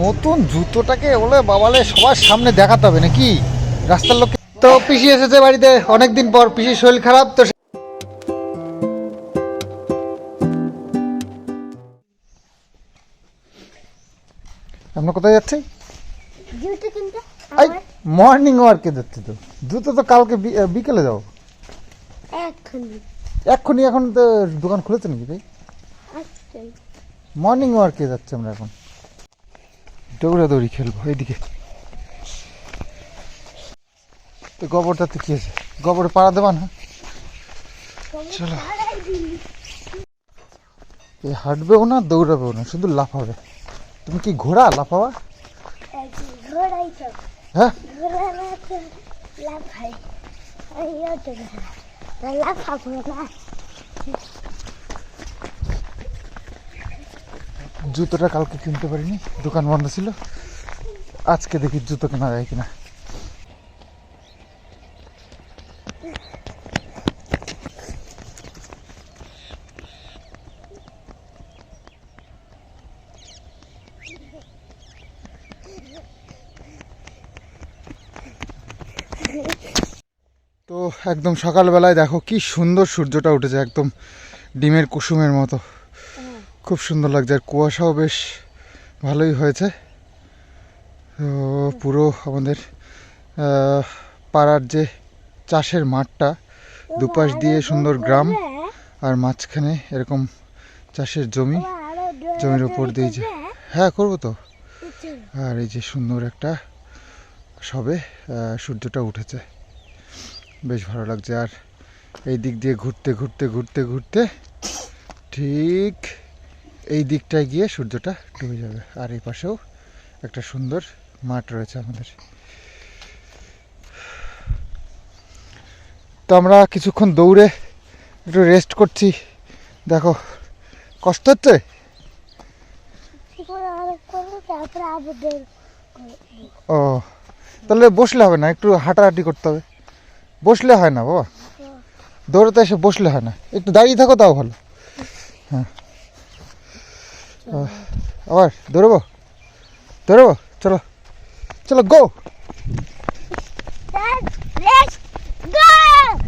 নতুন জুতোটাকে বলে বাবালে সবার সামনে দেখাতে হবে নাকি? রাস্তার লোক তো পিসি এসেছে বাড়িতে অনেকদিন পর। পিসির শরীর খারাপ তো আমরা কোথায় যাচ্ছি? মর্নিং ওয়ার্কে যাচ্ছি তো। জুতো তো কালকে বিকেলে যাব। এক্ষুনি এক্ষুনি এখন তো দোকান খুলেছে নাকি ভাই? মর্নিং ওয়ার্কে যাচ্ছি আমরা এখন। দৌড়াদৌড়ি খেলব এইদিকে। তো গোবরটাতে কি আছে? গোবরে পাড়া দেবা না? চলো। এ হাঁটবেও না দৌড়াবেও না শুধু লাফাবে। তুমি কি ঘোড়া লাফাবা? হ্যাঁ? জুতোটা কালকে কিনতে পারিনি দোকান বন্ধ ছিল। আজকে দেখি জুতো কেনা যায় কিনা। তো একদম সকালবেলায় দেখো কি সুন্দর সূর্যটা উঠেছে একদম ডিমের কুসুমের মতো। খুব সুন্দর লাগছে আর কুয়াশাও বেশ ভালোই হয়েছে। তো পুরো আমাদের পাড়ার যে চাষের মাঠটা দুপাশ দিয়ে সুন্দর গ্রাম আর মাঝখানে এরকম চাষের জমি জমির উপর দিয়ে যে হ্যাঁ করব তো। আর এই যে সুন্দর একটা সবে সূর্যটা উঠেছে। বেশ ভালো লাগছে। আর এই দিক দিয়ে ঘুরতে ঘুরতে ঘুরতে ঘুরতে ঠিক এই দিকটায় গিয়ে সূর্যটা ডুবে যাবে। আর এই পাশেও একটা সুন্দর মাঠ রয়েছে আমাদের। তো আমরা কিছুক্ষণ দৌড়ে একটু রেস্ট করছি। দেখো, কষ্ট হচ্ছে? ও, তাহলে বসলে হবে না, একটু হাঁটাহাঁটি করতে হবে। বসলে হয় না, বাবা। দৌড়াতে এসে বসলে হয় না। একটু দাঁড়িয়ে থাকো, তাও ভালো। হ্যাঁ। আবার দৌড়বো? দৌড়বো? চলো। চলো গো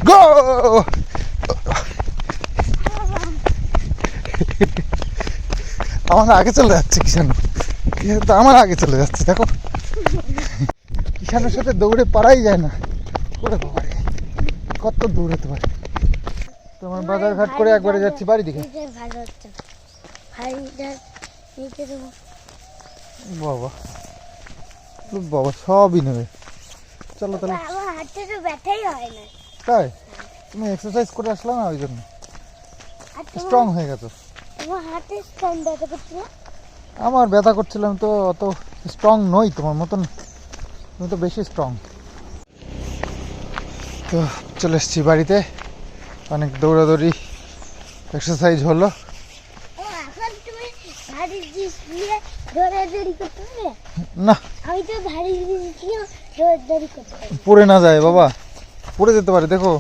গো আমার আগে চলে যাচ্ছে কিষানু তো আমার আগে চলে যাচ্ছে, দেখো। কিষানুর সাথে দৌড়ে পারাই যায় না। ওরে কত দূর হতে পারে? তোমার বাজার ঘাট করে একবারে যাচ্ছি বাড়ি দিকে। বাবা বাবা সবই নেবে। চলো তাহলে। তাই? তুমি এক্সারসাইজ করে আসলে না ওই জন্য? স্ট্রং হয়ে গেছো। আমার ব্যথা করছিলাম তো অত স্ট্রং নই তোমার মতন। তুমি তো বেশি স্ট্রং তো চলে এসেছি বাড়িতে। অনেক দৌড়াদৌড়ি এক্সারসাইজ হলো। না। আমি তো ভারী পড়ে না যায় বাবা। পড়ে যেতে পারে দেখো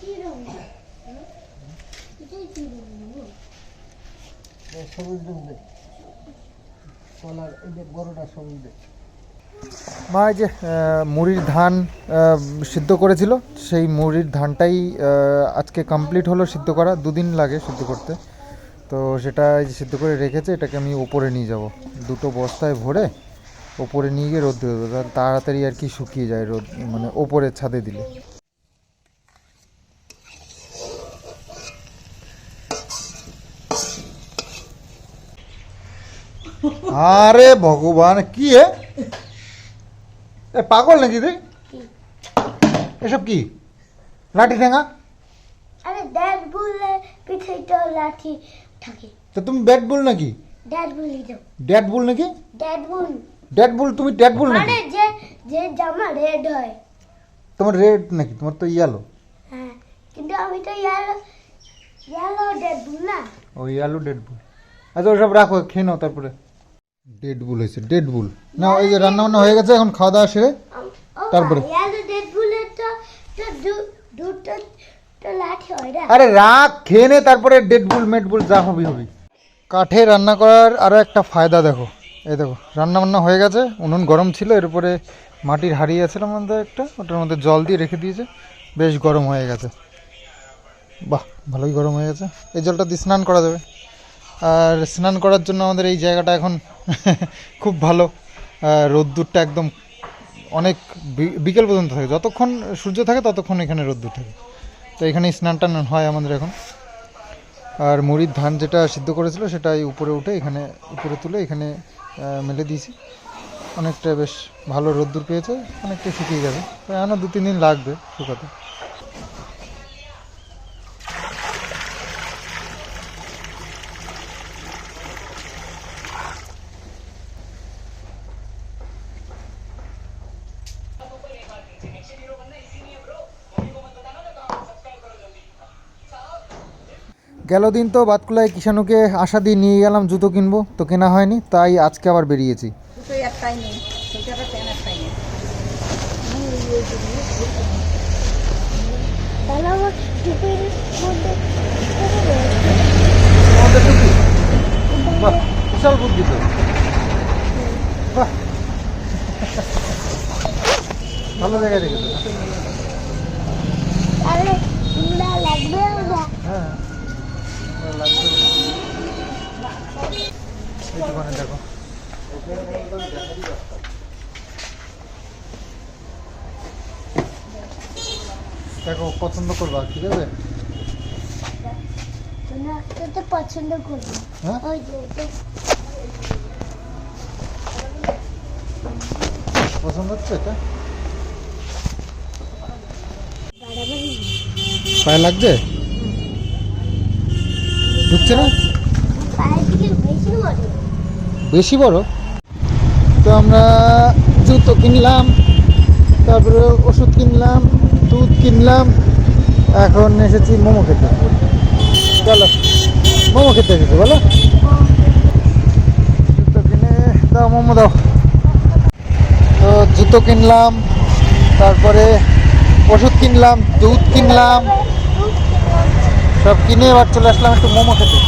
কি রঙ এটাই কি রঙ যে মুড়ির ধান সিদ্ধ করেছিল। সেই মুড়ির ধানটাই আজকে কমপ্লিট হলো সিদ্ধ করা। দুদিন লাগে সিদ্ধ করতে। তো সেটা যে সিদ্ধ করে রেখেছে, এটাকে আমি ওপরে নিয়ে যাব। দুটো বস্তায় ভরে ওপরে নিয়ে গিয়ে রোদ দেবো। তাহলে তাড়াতাড়ি আর কি শুকিয়ে যায় রোদ মানে ওপরে ছাদে দিলে। আরে ভগবান, কি এ পাগল নাকি রে এসব কি? লাঠি ঠেঙা আরে ড্যাড বললে পিঠে তো লাঠি থাকে। তো তুমি ব্যাট বুল নাকি? ড্যাড বলি তো ড্যাট বুল নাকি? ড্যাড বুল। ড্যাট বুল তুমি ড্যাট বুল নাকি? মানে যে যে জামা রেড হয়। তোমার রেড নাকি? তোমার তো ইয়ালো হ্যাঁ কিন্তু আমি তো ইয়ালো ইয়ালো ড্যাড বুল না। ও ইয়ালো ড্যাট বুল। আচ্ছা ওসব রাখো খেয়ে নাও তারপরে। ডেড বুল হয়েছে ডেড বুল না ওই যে রান্না বান্না হয়ে গেছে এখন খাওয়া দাওয়া সেরে তারপরে? আরে রাখ খেয়ে নে তারপরে ডেড বুল মেড বুল যা হবি হবি। কাঠে রান্না করার আরও একটা ফায়দা দেখো। এই দেখো রান্না বান্না হয়ে গেছে উনুন গরম ছিল এর উপরে মাটির আছে এর মধ্যে একটা ওটার মধ্যে জল দিয়ে রেখে দিয়েছে বেশ গরম হয়ে গেছে। বাহ ভালোই গরম হয়ে গেছে। এই জলটা দিয়ে স্নান করা যাবে। আর স্নান করার জন্য আমাদের এই জায়গাটা এখন খুব ভালো। রোদ্দুরটা একদম অনেক বিকেল পর্যন্ত থাকে। যতক্ষণ সূর্য থাকে, ততক্ষণ এখানে রোদ্দুর থাকে। তো এখানে স্নান টান হয় আমাদের এখন। আর মুড়ির ধান যেটা সিদ্ধ করেছিল সেটা এই উপরে উঠে এখানে, উপরে তুলে এখানে মেলে দিয়েছি। অনেকটা বেশ ভালো রোদ্দুর পেয়েছে, অনেকটা শুকিয়ে যাবে তো এখনও দু তিন দিন লাগবে শুকাতে। গেল দিন তো বাতকুলায় কিষানুকে আশা দিয়ে নিয়ে গেলাম জুতো কিনবো তো কেনা হয়নি তাই আজকে আবার বেরিয়েছি। বিশাল বুদ্ধি তো। বাহ। ভালো জায়গায় রেখেছো তাহলে তোমরা লাগবে না হ্যাঁ ভালো লাগবে এই দোকানে দেখো দেখো পছন্দ করবা ঠিক আছে? পছন্দ করবে। হ্যাঁ? পছন্দ হচ্ছে এটা? পায়ে লাগছে ঢুকছে না? বেশি বড়? তো আমরা জুতো কিনলাম তারপরে ওষুধ কিনলাম দুধ কিনলাম এখন এসেছি মোমো খেতে। চলো, মোমো খেতে এসেছি, বলো। জুতো কিনে দাও, মোমো দাও। তো জুতো কিনলাম, তারপরে ওষুধ কিনলাম, দুধ কিনলাম, সব কিনে এবার চলে আসলাম একটু মোমো খেতে।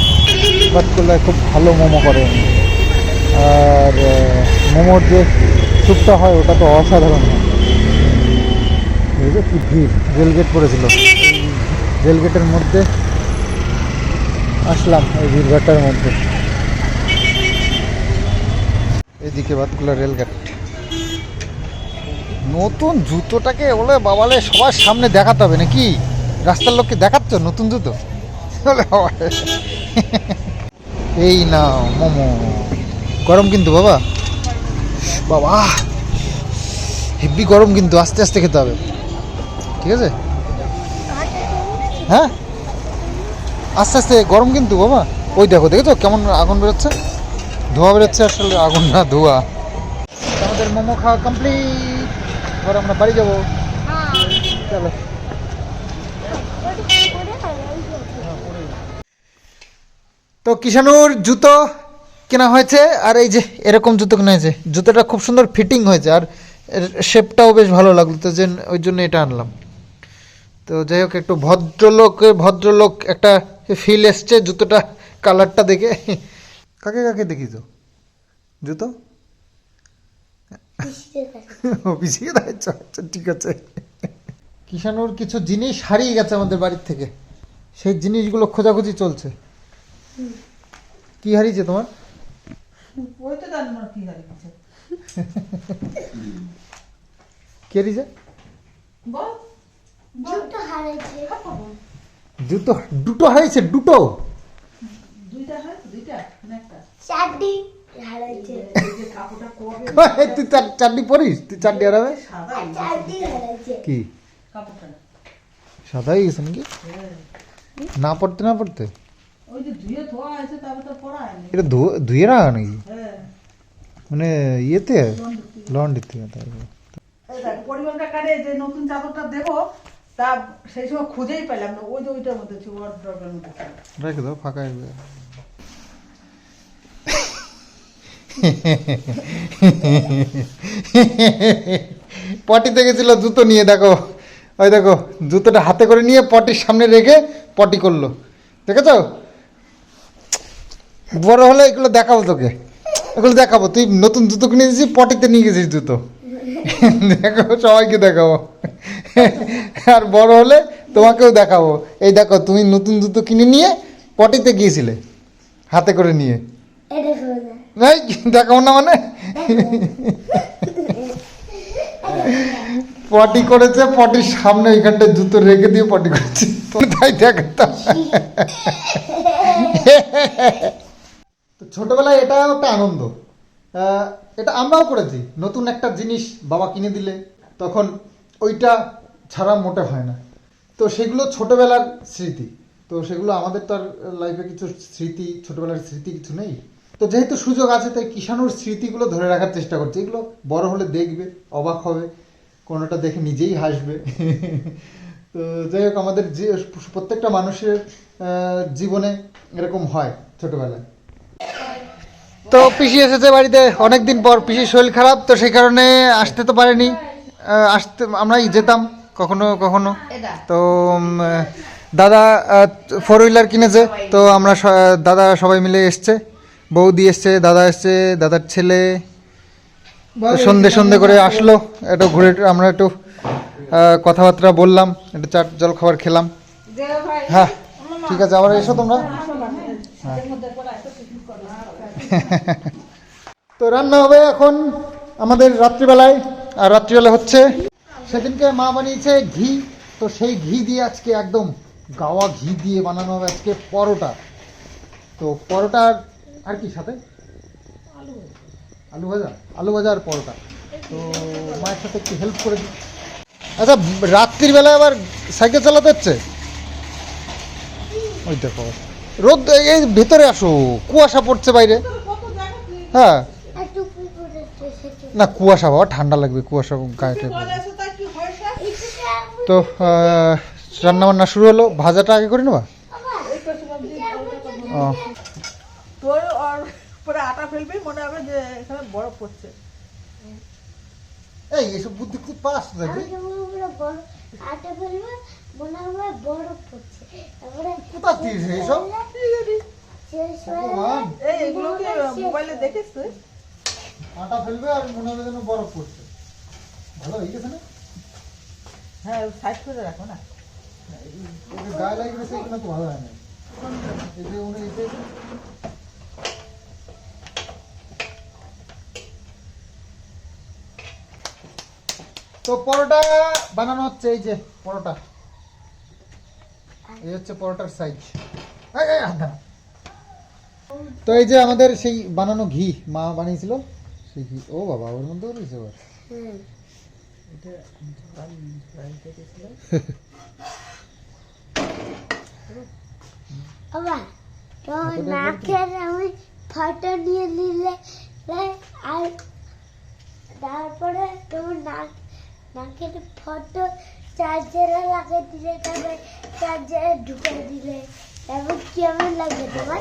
বাটকুল্লায় খুব ভালো মোমো করে। আর মোমোর যে স্যুপটা হয়, ওটা তো অসাধারণ এই যে কি ভিড় রেলগেট পড়েছিল। রেলগেটের মধ্যে আসলাম এই ভিড়ভাট্টার মধ্যে। এদিকে বাতকুলা রেলগেট। নতুন জুতোটাকে বলে বাবালে সবার সামনে দেখাতে হবে নাকি? রাস্তার লোককে দেখাচ্ছ? নতুন জুতো। এই না মোমো। গরম কিন্তু বাবা। বাবা, হেভি গরম কিন্তু আস্তে আস্তে খেতে হবে। ঠিক আছে? হ্যাঁ? আস্তে আস্তে গরম কিন্তু বাবা। ওই দেখো, দেখেছ কেমন আগুন বেরোচ্ছে? ধোয়া বেরোচ্ছে আসলে, আগুন না ধোয়া। আমাদের মোমো খাওয়া কমপ্লিট এবার আমরা বাড়ি যাব। চলো। তো কিষানুর জুতো কেনা হয়েছে, আর এই যে এরকম জুতো কেনা হয়েছে। জুতোটা খুব সুন্দর ফিটিং হয়েছে, আর শেপটাও বেশ ভালো লাগল, তো যে ওই জন্য এটা আনলাম। তো যাই হোক একটু ভদ্রলোকের ভদ্রলোক একটা ফিল এসছে জুতোটা কালারটা দেখে। কাকে কাকে দেখিছ জুতো? পিছিয়ে দাঁড়াচ্ছ আচ্ছা ঠিক আছে। কিষানুর কিছু জিনিস হারিয়ে গেছে আমাদের বাড়ির থেকে। সেই জিনিসগুলো খোঁজাখুঁজি চলছে। কি হারিয়েছে তোমার? ওই তো জানি না কি হারিয়েছে। কে হারিয়েছে? বল। জুতো হারাইছে। জুতো দুটো হারিয়েছে দুটো। দুইটা হয় দুইটা? না একটা? চারটি হারাইছে। এই যে কাপড়টা কবে তুই চার- চারটি পরিস তুই চারটি হারাবে? আর চারটি কি? গেছে নাকি? হ্যাঁ। না পড়তে না পড়তে? এটা ধুয়ে রাখা নাকি? হ্যাঁ। মানে ইয়েতে? লন্ড্রিতে। পরিমাণটা কাটে যে নতুন চাদরটা দেবো তা সেই সময় খুঁজেই পেলাম না, ওই মধ্যে ছিল মধ্যে রেখে দাও, ফাঁকা পটিতে গেছিল জুতো নিয়ে, দেখো। ওই দেখো, জুতোটা হাতে করে নিয়ে পটির সামনে রেখে পটি করল। দেখেছ? বড় হলে এগুলো দেখাবো তোকে। এগুলো দেখাবো, তুই নতুন জুতো কিনে দিয়েছিস পটিতে নিয়ে গেছিস জুতো। দেখো সবাইকে দেখাবো। আর বড় হলে তোমাকেও দেখাবো। এই দেখো তুমি নতুন জুতো কিনে নিয়ে পটিতে গিয়েছিলে হাতে করে নিয়ে। এটা এই দেখাবো না মানে? পটি করেছে পটির সামনে ওইখানটা জুতো রেখে দিয়ে পটি করেছে। তুমি তাই দেখাতাম। তো ছোটবেলায় এটাও একটা আনন্দ। এটা আমরাও করেছি। নতুন একটা জিনিস বাবা কিনে দিলে, তখন ওইটা ছাড়া মোটে হয় না। তো সেগুলো ছোটবেলার স্মৃতি। তো সেগুলো আমাদের তো আর লাইফে কিছু স্মৃতি, ছোটবেলার স্মৃতি কিছু নেই। তো যেহেতু সুযোগ আছে, তাই কিষাণুর স্মৃতিগুলো ধরে রাখার চেষ্টা করছে। এগুলো বড় হলে দেখবে, অবাক হবে, কোনোটা দেখে নিজেই হাসবে। তো যাই হোক, আমাদের যে প্রত্যেকটা মানুষের জীবনে এরকম হয় ছোটবেলায়। তো পিসি এসেছে বাড়িতে অনেকদিন পর। পিসির শরীর খারাপ তো সেই কারণে আসতে তো পারেনি। আসতে আমরাই যেতাম কখনো কখনো। তো দাদা ফোর হুইলার কিনেছে তো আমরা দাদা সবাই মিলে এসছে। বৌদি এসছে দাদা এসছে দাদার ছেলে। সন্ধে সন্ধে করে আসলো একটু ঘুরে আমরা একটু কথাবার্তা বললাম একটু চাট জল খাবার খেলাম হ্যাঁ ঠিক আছে আবার এসো তোমরা। তো রান্না হবে এখন আমাদের রাত্রিবেলায়। আর রাত্রিবেলা হচ্ছে সেদিনকে মা বানিয়েছে ঘি। তো সেই ঘি দিয়ে আজকে একদম গাওয়া ঘি দিয়ে বানানো হবে আজকে পরোটা। তো পরোটার আর কি সাথে? আলু ভাজা। আলু ভাজা আর পরোটা। তো মায়ের সাথে একটু হেল্প করে দিই আচ্ছা রাত্রির বেলায় আবার সাইকেল চালাতে হচ্ছে? ওই দেখো। রোদ এই ভেতরে আসো। কুয়াশা পড়ছে বাইরে। হ্যাঁ। না কুয়াশা বাবা ঠান্ডা লাগবে কুয়াশা গায়ে। তো রান্না বান্না শুরু হলো ভাজাটা আগে করে নেবা? ও। তোর আর পরে আটা ফেলবি মনে হবে যে এখানে বরফ পড়ছে। এই এসব বুদ্ধি খুব পাস দেখবি। আমি কেমন করে বড় আটা ফেলব মনে হবে বরফ পড়ছে। তারপরে কোথা থেকে এইসব এই এগুলো কি মোবাইলে দেখিস তুই আটা ফেলবে আর মনে হবে যেন বরফ পড়ছে। ভালো হয়ে গেছে না? হ্যাঁ সাইড করে রাখো না। গায়ে লাগে গেছে তো ভালো হয় না। এই উনি এই তো পরোটা বানানো হচ্ছে এই যে পরোটা। এই হচ্ছে পরোটার সাইজ তো এই যে আমাদের সেই বানানো ঘি মা বানিয়েছিল সেই ঘি। ও বাবা ওর মধ্যে রয়েছে আবার। হুম। বাবা নাকের আমি ফটো নিয়ে নিলে আর তারপরে তোমার নাক নাকের ফটো চার্জারে লাগিয়ে দিলে তারপরে চার্জারে ঢুকে দিলে তারপর কেমন লাগবে তোমার?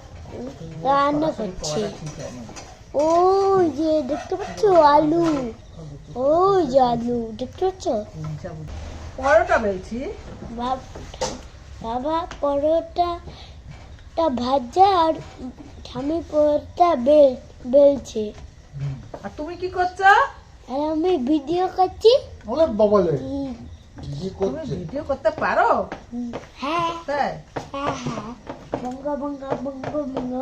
রান্না করছে। ওই যে দেখতে পাচ্ছ আলু? ওই যে আলু দেখতে পাচ্ছ? পরোটা বেলছি। বাব- বাবা পরোটাটা ভাজা আর আমি পরোটা বেল বেলছে। আর তুমি কি করছ? আর আমি ভিডিও করছি। উম, কি তুমি ভিডিও করতে পারো? হ্যাঁ। তাই? হ্যাঁ হ্যাঁ। বঙ্গ বঙ্গ বঙ্গ বঙ্গা।